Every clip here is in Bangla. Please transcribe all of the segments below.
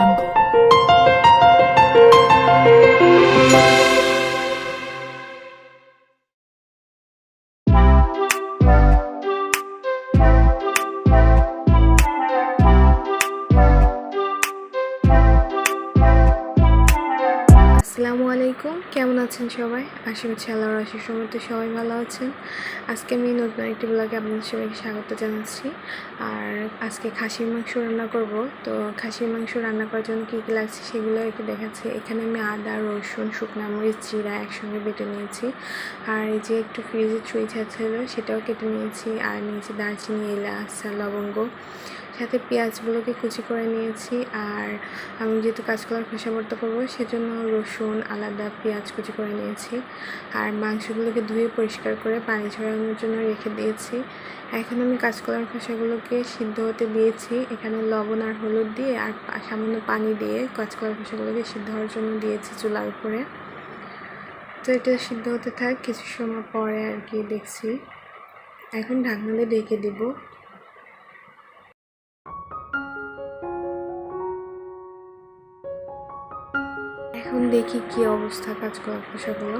暗号。আসসালামু আলাইকুম। কেমন আছেন সবাই? আশা করছি আল্লাহর আশিস সময় সবাই ভালো আছেন। আজকে আমি নতুন একটি ব্লগে আপনাদের সবাইকে স্বাগত জানাচ্ছি। আর আজকে খাসির মাংস রান্না করব। তো খাসির মাংস রান্না করার জন্য কী কী লাগছে সেগুলো একটু দেখাচ্ছি। এখানে আমি আদা, রসুন, শুকনো মরিচ, জিরা একসঙ্গে বেটে নিয়েছি। আর এই যে একটু ফ্রিজে চুইঝা ছিল, সেটাও কেটে নিয়েছি। আর নিয়েছি দারচিনি, এলাচ লবঙ্গ। সাথে পেঁয়াজগুলোকে কুচি করে নিয়েছি আর আমি যেহেতু কাঁচকলার খোসা ভর্তা করব, সেজন্য রসুন, আলাদা পেঁয়াজ কুচি করে নিয়েছি আর মাংসগুলোকে ধুয়ে পরিষ্কার করে পানি ঝরানোর জন্য রেখে দিয়েছি। এখন আমি কাঁচকলার খোসাগুলোকে সিদ্ধ হতে দিয়েছি। এখানে লবণ আর হলুদ দিয়ে আর সামান্য পানি দিয়ে কাঁচকলার খোসাগুলোকে সিদ্ধ হওয়ার জন্য দিয়েছি চুলার উপরে। তো এটা সিদ্ধ হতে থাক, কিছু সময় পরে আর কি দেখছি। এখন ঢাকনা দিয়ে ঢেকে দিব। এখন দেখি কি অবস্থা কাঁচকলার খোসাগুলো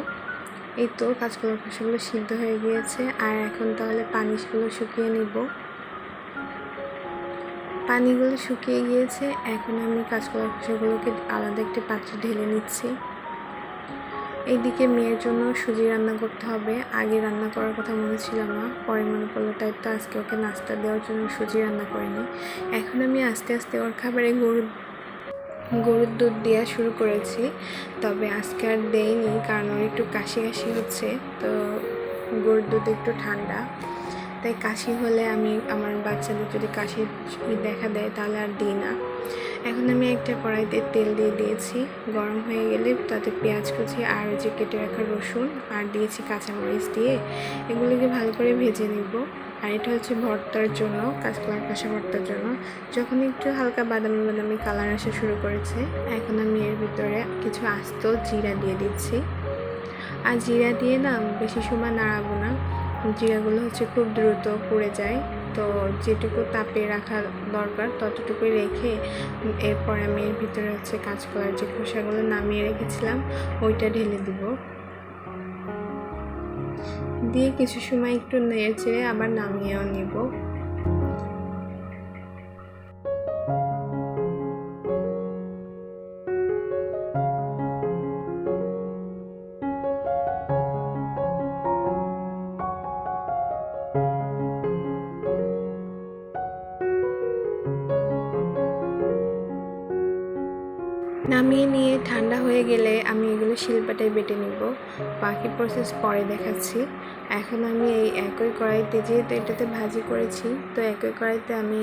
এই তো কাঁচকলার খোসাগুলো সিদ্ধ হয়ে গিয়েছে, আর এখন তাহলে পানিগুলো শুকিয়ে নিব। পানিগুলো শুকিয়ে গিয়েছে, এখন আমি কাঁচকলার খোসাগুলোকে আলাদা একটি পাত্রে ঢেলে নিচ্ছি। এইদিকে মেয়ের জন্য সুজি রান্না করতে হবে। আগে রান্না করার কথা মনে ছিল না, পরে মনে পড়ল তাই তো আজকে ওকে নাস্তা দেওয়ার জন্য সুজি রান্না করিনি। এখন আমি আস্তে আস্তে ওর খাবারে গরু গরুর দুধ দেওয়া শুরু করেছি, তবে আজকে আর দেইনি কারণ একটু কাশি কাশি হচ্ছে, তো গরুর দুধ একটু ঠান্ডা। তাই কাশি হলে আমি আমার বাচ্চাদের যদি কাশি দেখা দেয় তাহলে আর দিই না। এখন আমি একটা কড়াইতে তেল দিয়ে দিয়েছি, গরম হয়ে গেলে তাতে পেঁয়াজ কুচি আর যে কেটে রাখা রসুন আর দিয়েছি কাঁচামরিচ দিয়ে, এগুলোকে ভালো করে ভেজে নিব। আর এটা হচ্ছে ভর্তার জন্য কাঁচকলার কষা ভর্তার জন্য। যখন একটু হালকা বাদামি বাদামি কালার আসা শুরু করেছে, এখন আমি এর ভিতরে কিছু আস্ত জিরা দিয়ে দিচ্ছি। আর জিরা দিয়ে না বেশি সময় নাড়াবো না। জিরাগুলো হচ্ছে খুব দ্রুত পুড়ে যায়। তো যেটুকু তাপে রাখা দরকার ততটুকুই রেখে এরপর আমি এর ভিতরে হচ্ছে কাঁচকলার যে খোসাগুলো নামিয়ে রেখেছিলাম, ওইটা ঢেলে দিব। দিয়ে কিছু সময় একটু নেড়ে চেড়ে আবার নামিয়েও নিব। নামিয়ে নিয়ে ঠান্ডা হয়ে গেলে আমি এগুলো শিলপাটায় বেটে নিব। বাকি প্রসেস পরে দেখাচ্ছি। এখন আমি এই একই কড়াইতে, যেহেতু এটাতে ভাজি করেছি, তো একই কড়াইতে আমি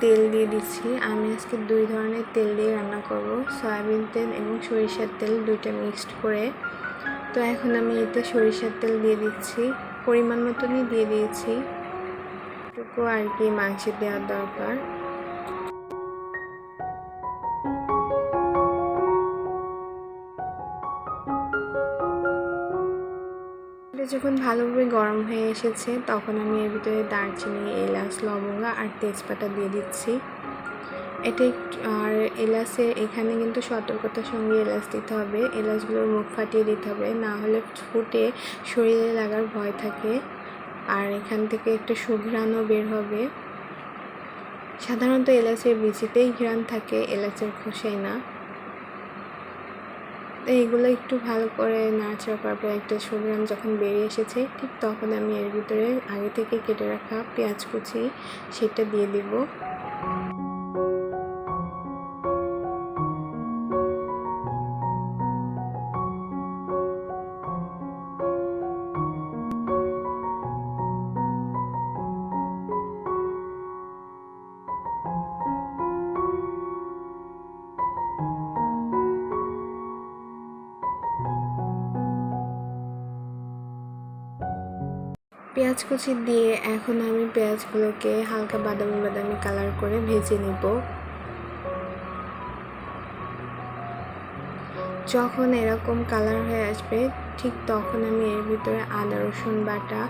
তেল দিয়ে দিচ্ছি। আমি আজকে দুই ধরনের তেল দিয়ে রান্না করব, সয়াবিন তেল এবং সরিষার তেল দুইটা মিক্সড করে। তো এখন আমি এতে সরিষার তেল দিয়ে দিচ্ছি। পরিমাণ মতনই দিয়ে দিয়েছি। টুকু আর কি মাংসে দেওয়ার দরকার। যখন ভালোভাবে গরম হয়ে এসেছে, তখন আমি এর ভিতরে দারচিনি, এলাচ, লবঙ্গ আর তেজপাতা দিয়ে দিচ্ছি। এটা আর এলাচে এখানে কিন্তু সতর্কতার সঙ্গে এলাচ দিতে হবে। এলাচগুলোর মুখ ফাটিয়ে দিতে হবে। না হলে ফুটে শরীরে লাগার ভয় থাকে। আর এখান থেকে একটা সুঘ্রাণও বের হবে। সাধারণত এলাচের বিচিতেই ঘ্রাণ থাকে, এলাচের খোসায় না। তো এগুলো একটু ভালো করে নাড়াচাড়া করার পর একটা সুগ্রাম যখন বেরিয়ে এসেছে, ঠিক তখন আমি এর ভিতরে আগে থেকে কেটে রাখা পেঁয়াজ কুচি, সেটা দিয়ে দিব। কুচি দিয়ে এখন আমি পেঁয়াজগুলোকে হালকা বাদামি বাদামি কালার করে ভেজে নিব। যখন এরকম কালার হয়ে আসবে, ঠিক তখন আমি এর ভিতরে আদা, রসুন বাটা,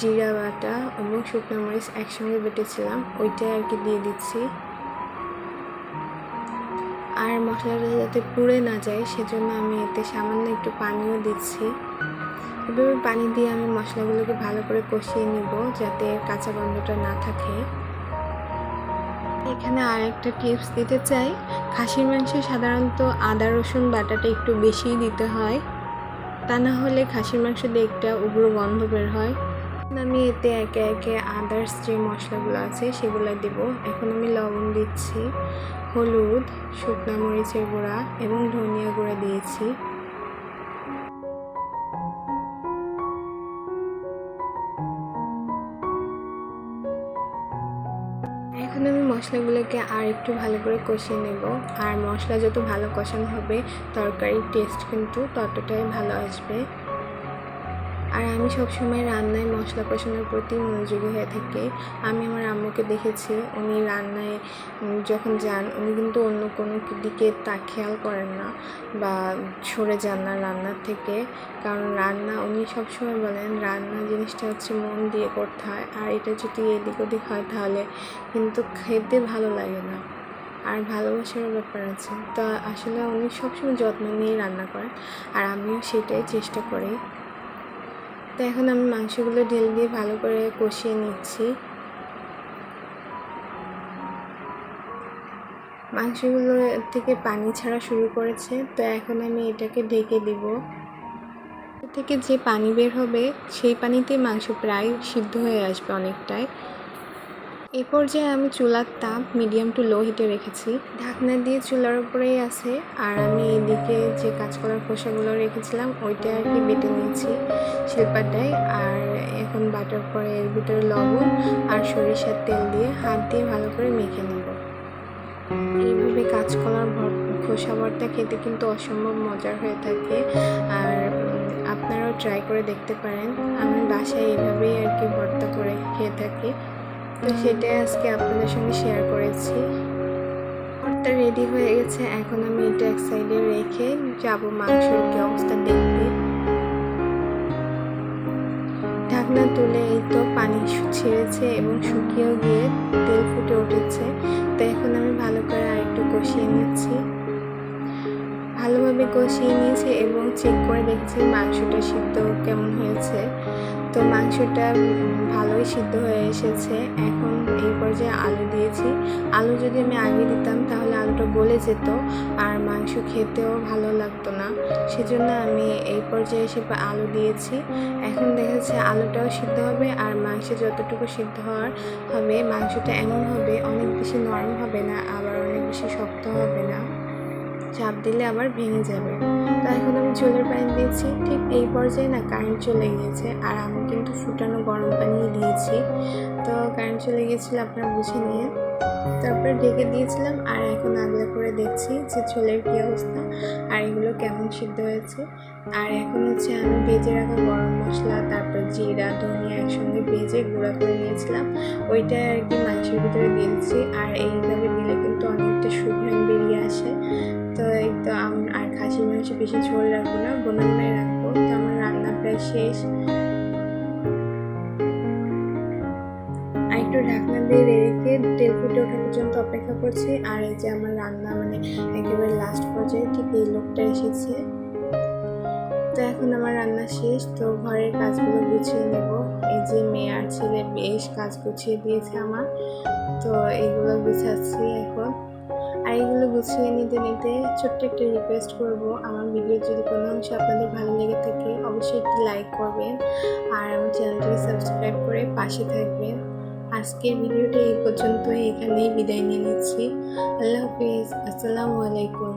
জিরা বাটা এবং শুকনো মরিচ একসঙ্গে বেটেছিলাম, ওইটাই আর কি দিয়ে দিচ্ছি। আর মশলাটা যাতে পুড়ে না যায়, সেজন্য আমি এতে সামান্য একটু পানিও দিচ্ছি। এভাবে পানি দিয়ে আমি মশলাগুলোকে ভালো করে কষিয়ে নিব যাতে কাঁচা গন্ধটা না থাকে। এখানে আর একটা টিপস দিতে চাই। খাসির মাংসে সাধারণত আদা, রসুন, বাটাটা একটু বেশিই দিতে হয়। তা না হলে খাসির মাংস দিয়ে একটা উগ্র গন্ধ বের হয়। আমি এতে একে একে আদার্স যে মশলাগুলো আছে সেগুলো দেব। এখন আমি লবণ দিচ্ছি, হলুদ, শুকনা মরিচের গুঁড়া এবং ধনিয়া গুঁড়া দিয়েছি। মশলাগুলোকে আর একটু ভালো করে কষিয়ে নেব। আর মশলা যত ভালো কষানো হবে, তরকারির টেস্ট কিন্তু ততটাই ভালো আসবে। আর আমি সবসময় রান্নায় মশলা কষানোর প্রতি মনোযোগী হয়ে থাকি। আমি আমার আম্মুকে দেখেছি, উনি রান্নায় যখন যান, উনি কিন্তু অন্য কোনো দিকে তা খেয়াল করেন না বা সরে যান না রান্নার থেকে। কারণ রান্না, উনি সবসময় বলেন, রান্না জিনিসটা হচ্ছে মন দিয়ে করতে হয়। আর এটা যদি এদিক ওদিক হয় তাহলে কিন্তু খেতে ভালো লাগে না। আর ভালোবাসারও ব্যাপার আছে। তা আসলে উনি সবসময় যত্ন নিয়ে রান্না করেন। আর আমিও সেটাই চেষ্টা করি। তো এখন আমি মাংসগুলো ঢেল দিয়ে ভালো করে কষিয়ে নিচ্ছি। মাংসগুলো থেকে পানি ছাড়া শুরু করেছে, তো এখন আমি এটাকে ঢেকে দিব। থেকে যে পানি বের হবে, সেই পানিতে মাংস প্রায় সিদ্ধ হয়ে আসবে অনেকটাই। এ পর্যায়ে আমি চুলার তাপ মিডিয়াম টু লো হিটে রেখেছি। ঢাকনা দিয়ে চুলার উপরেই আছে। আর আমি এদিকে যে কাঁচকলার খোসাগুলো রেখেছিলাম, ওইটা আর কি বেটে নিয়েছি শিল্পাটায়। আর এখন বাটার পরে এর ভিতরে লবণ আর সরিষার তেল দিয়ে হাত দিয়ে ভালো করে মেখে নেব। এইভাবে কাঁচকলার খোসা ভর্তা খেতে কিন্তু অসম্ভব মজার হয়ে থাকে। আর আপনারাও ট্রাই করে দেখতে পারেন। আমি বাসায় এইভাবেই আর কি ভর্তা করে খেয়ে থাকি। সেটাই আজকে আপনাদের সঙ্গে শেয়ার করেছি। ভর্তা রেডি হয়ে গেছে, এখন আমি এটা এক সাইডে রেখে যাব মাংসের কি অবস্থা দেখতে। ঢাকনা তুলে এই তো পানি ছেড়েছে এবং শুকিয়েও গিয়ে তেল ফুটে উঠেছে। তো এখন আমি ভালো করে আরেকটু কষিয়ে নিচ্ছি। ভালোভাবে কষিয়ে নিয়েছি এবং চেক করে দেখছি মাংসটা সিদ্ধ কেমন হয়েছে। তো মাংসটা ভালোই সিদ্ধ হয়ে এসেছে। এখন এই পর্যায়ে আলু দিয়েছি। আলু যদি আমি আগে দিতাম তাহলে আলুটা গলে যেত আর মাংস খেতেও ভালো লাগতো না। সেজন্য আমি এই পর্যায়ে এসে আলু দিয়েছি। এখন দেখা যাচ্ছে আলুটাও সিদ্ধ হবে আর মাংস যতটুকু সিদ্ধ হওয়ার হবে, মাংসটা এমন হবে, অনেক বেশি নরম হবে না, আবার অনেক বেশি শক্ত হবে না। চাপ দিলে আবার ভেঙে যাবে। তো এখন আমি চুলের পানি দিয়েছি। ঠিক এই পর্যায়ে না কারেন্ট চলে গিয়েছে। আর আমি কিন্তু ফুটানো গরম পানি দিয়েছি। তো কারেন্ট চলে গিয়েছিল আপনারা বুঝে নিয়ে। তারপরে ঢেকে দিয়েছিলাম আর এখন আগলা করে দেখছি যে ছোলের কী অবস্থা আর এগুলো কেমন সিদ্ধ হয়েছে। আর এখন হচ্ছে আমি ভেজে রাখা গরম মশলা, তারপর জিরা, ধনিয়া একসঙ্গে ভেজে গুঁড়া করে নিয়েছিলাম। ওইটা আর কি মাংসের ভিতরে দিয়েছি আর এইভাবে দিলে কিন্তু অনেকটা সুঘ্রাণ বেশি ঝোল রাখব না বোনান্নায় রাখব। তো আমার রান্না প্রায় শেষ। একটু ঢাকনা দিয়ে রেখে তেল ফুটে ওঠা পর্যন্ত অপেক্ষা করছি। আর এই যে আমার রান্না মানে একেবারে লাস্ট পর্যায়ে, ঠিক এই লোকটা এসেছে। তো এখন আমার রান্না শেষ, তো ঘরের কাজগুলো গুছিয়ে নেব। এই যে মেয়ে আর ছেলে বেশ কাজ গুছিয়ে দিয়েছে আমার। তো এইগুলো গুছাচ্ছি এখন। আর এইগুলো গুছিয়ে নিতে নিতে ছোট্ট একটা রিকোয়েস্ট করব। আমার ভিডিও যদি কোনো অংশ আপনাদের ভালো লেগে থাকে, অবশ্যই একটি লাইক করবেন আর আমার চ্যানেলটিকে সাবস্ক্রাইব করে পাশে থাকবেন। আজকের ভিডিওটা এই পর্যন্ত এখানেই বিদায় নিয়ে নিচ্ছি। আল্লাহ হাফিজ, আসসালামু আলাইকুম।